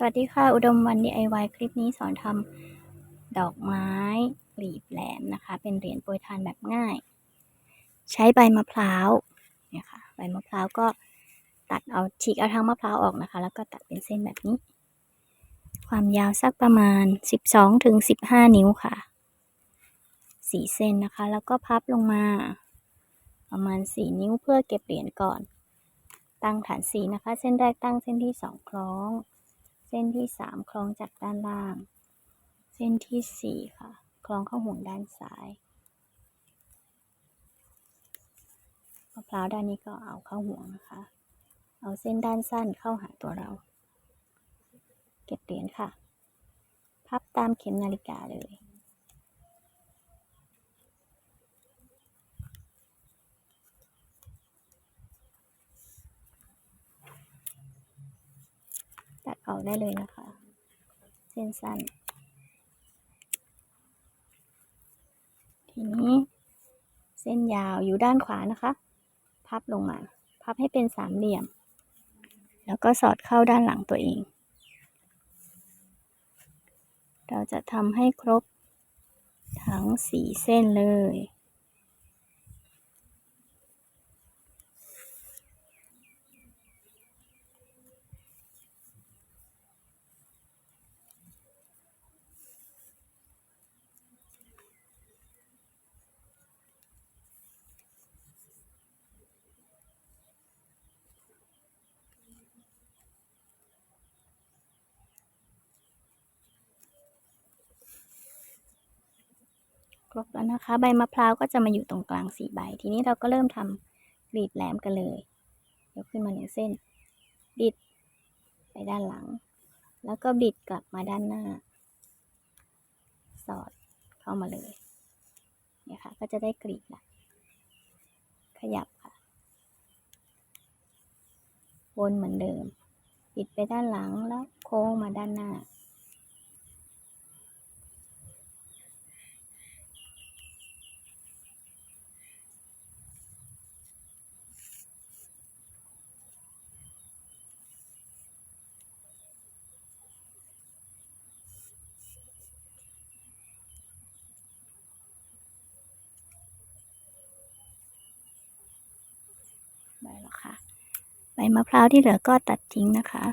สวัสดีค่ะ อุดมวัน DIY คลิปนี้สอนทำดอกไม้กลีบแหลมนะคะ เป็นเหรียญโปรยทานแบบง่าย ใช้ใบมะพร้าวเนี่ยค่ะใบมะพร้าวก็ตัดเอาฉีกเอาทั้งมะพร้าวออกนะคะ แล้วก็ตัดเป็นเส้นแบบนี้ ความยาวสักประมาณ 12ถึง15 นิ้วค่ะสีเส้นนะคะ แล้วก็พับลงมา ประมาณ 4 นิ้วเพื่อเก็บเหรียญก่อน ตั้งฐานสีนะคะ เส้นแรกตั้งเส้นที่สองคล้อง เส้นที่สามคล้องจากด้านล่าง เส้นที่สี่ค่ะ คล้องเข้าห่วงด้านซ้ายมะพร้าวด้านนี้ก็เอาเข้าห่วงนะคะ เอาเส้นด้านสั้นเข้าหาตัวเรา เก็บเหรียญค่ะ พับตามเข็มนาฬิกาเลย ตัดออกได้เลยนะคะ เส้นสั้น ทีนี้ เส้นยาวอยู่ด้านขวานะคะ พับลงมา พับให้เป็นสามเหลี่ยม แล้วก็สอดเข้าด้านหลังตัวเอง เราจะทำให้ครบทั้งสี่เส้นเลย ครบแล้วนะคะ ใบมะพร้าวก็จะมาอยู่ตรงกลางสี่ใบ ทีนี้เราก็เริ่มทำกลีบแหลมกันเลยยกขึ้นมาหนึ่งเส้น บิดไปด้านหลัง แล้วก็บิดกลับมาด้านหน้า สอดเข้ามาเลยเนี่ยค่ะ ก็จะได้กลีบละขยับค่ะ วนเหมือนเดิม บิดไปด้านหลังแล้วโค้งมาด้านหน้า ค่ะ ใบมะพร้าวที่เหลือก็ตัดทิ้งนะคะ